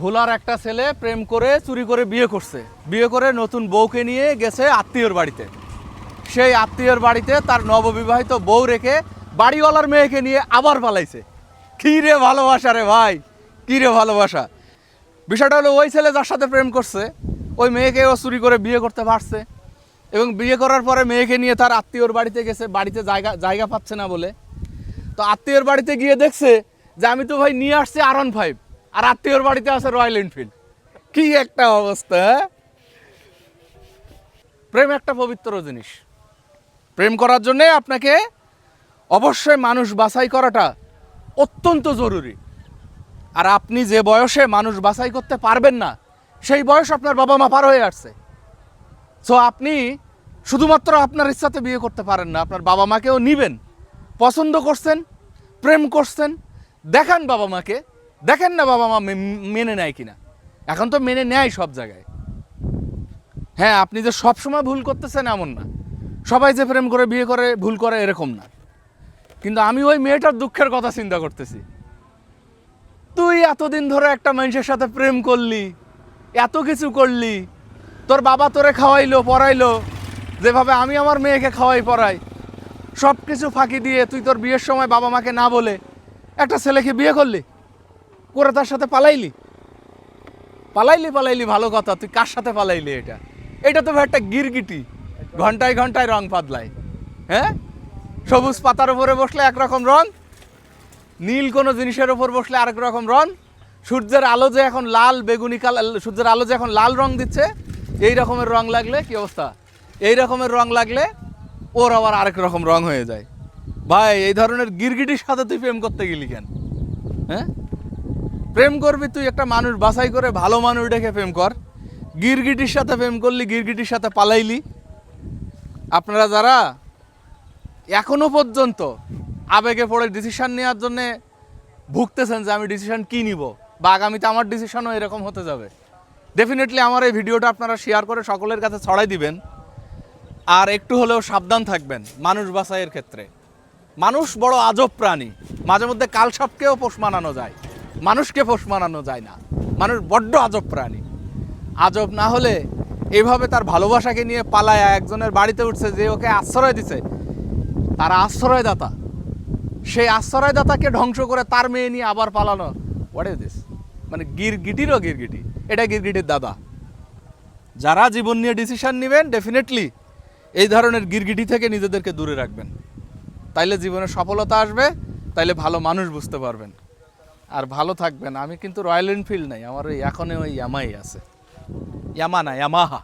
ভোলার একটা ছেলে প্রেম করে, চুরি করে বিয়ে করছে। বিয়ে করে নতুন বউকে নিয়ে গেছে আত্মীয়র বাড়িতে। সেই আত্মীয়র বাড়িতে তার নববিবাহিত বউ রেখে বাড়িওয়ালার মেয়েকে নিয়ে আবার পালাইছে। কী রে ভালোবাসা রে ভাই, কী রে ভালোবাসা। বিষয়টা হলো, ওই ছেলে যার সাথে প্রেম করছে, ওই মেয়েকে ও চুরি করে বিয়ে করতে পারছে এবং বিয়ে করার পরে মেয়েকে নিয়ে তার আত্মীয়র বাড়িতে গেছে, বাড়িতে জায়গা জায়গা পাচ্ছে না বলে। তো আত্মীয়র বাড়িতে গিয়ে দেখছে যে, আমি তো ভাই নিয়ে আসছি আর ফাইভ। আর আত্মীয়র বাড়িতে আছে রয়্যাল এনফিল্ড কি একটা অবস্থা হ্যাঁ? প্রেম একটা পবিত্র জিনিস। প্রেম করার জন্যে আপনাকে অবশ্যই মানুষ বাছাই করাটা অত্যন্ত জরুরি। আর আপনি যে বয়সে মানুষ বাছাই করতে পারবেন না, সেই বয়স আপনার বাবা মা পার হয়ে আসছে। সো আপনি শুধুমাত্র আপনার ইচ্ছাতে বিয়ে করতে পারেন না, আপনার বাবা মাকেও নিবেন। পছন্দ করছেন, প্রেম করছেন, দেখান বাবা মাকে দেখেন না বাবা মা মেনে নেয় কিনা। এখন তো মেনে নেয় সব জায়গায়। হ্যাঁ আপনি যে সব সময় ভুল করতেছেন এমন না। সবাই যে প্রেম করে বিয়ে করে, ভুল করে এরকম না। কিন্তু আমি ওই মেয়েটার দুঃখের কথা চিন্তা করতেছি। তুই এতদিন ধরে একটা মানুষের সাথে প্রেম করলি, এত কিছু করলি, তোর বাবা তোরে খাওয়াইলো, পড়াইলো, যেভাবে আমি আমার মেয়েকে খাওয়াই, পড়াই সব কিছু ফাঁকি দিয়ে তুই তোর বিয়ের সময় বাবা মাকে না বলে একটা ছেলেকে বিয়ে করলি? করে তার সাথে পালাইলি? পালাইলি পালাইলি, ভালো কথা। তুই কার সাথে পালাইলি এটা? এটা তো ভাই একটা গিরগিটি। ঘন্টায় ঘন্টায় রং পাতলায়। হ্যাঁ? সবুজ পাতার উপরে বসলে একরকম রং, নীল কোনো জিনিসের ওপর বসলে আরেক রকম রং, সূর্যের আলো যে এখন লাল, বেগুনি কালার, সূর্যের আলো যে এখন লাল রং দিচ্ছে, এই রকমের রং লাগলে কি অবস্থা? এই রকমের রং লাগলে ওর আবার আরেক রকম রং হয়ে যায়। ভাই, এই ধরনের গিরগিটির সাথে তুই প্রেম করতে গেলি কেন? হ্যাঁ? প্রেম করবি তুই একটা মানুষ, বাছাই করে ভালো মানুষ দেখে প্রেম কর। গিরগিটির সাথে প্রেম করলি, গিরগিটির সাথে পালাইলি। আপনারা যারা এখনও পর্যন্ত আবেগে পড়ে ডিসিশন নেওয়ার জন্য ভুগতেছেন যে আমি ডিসিশন কি নিব বা আগামীতে আমার ডিসিশনও এরকম হতে যাবে ডেফিনেটলি আমার এই ভিডিওটা আপনারা শেয়ার করে সকলের কাছে ছড়াই দিবেন। আর একটু হলেও সাবধান থাকবেন মানুষ বাছাইয়ের ক্ষেত্রে। মানুষ বড় আজব প্রাণী, মাঝে মধ্যে কালসাপকেও পোষ মানানো যায়। মানুষকে পোষ মানানো যায় না। মানুষ বড্ড আজব প্রাণী। আজব না হলে এইভাবে তার ভালোবাসাকে নিয়ে পালায়, একজনের বাড়িতে উঠছে, যে ওকে আশ্রয় দিছে, তার আশ্রয়দাতা। সেই আশ্রয়দাতাকে ধ্বংস করে তার মেয়ে নিয়ে আবার পালানো। হোয়াট ইজ দিস মানে গিরগিটিরও গিরগিটি। এটা গিরগিটির দাদা। যারা জীবন নিয়ে ডিসিশন নেবেন ডেফিনেটলি এই ধরনের গিরগিটি থেকে নিজেদেরকে দূরে রাখবেন। তাইলে জীবনে সফলতা আসবে, তাইলে ভালো মানুষ বুঝতে পারবেন। আর ভালো থাকবেন। আমি কিন্তু রয়্যাল এনফিল্ড নাই, আমার ওই এখনই ওই ইয়ামাই আছে। ইয়ামা না ইয়ামাহা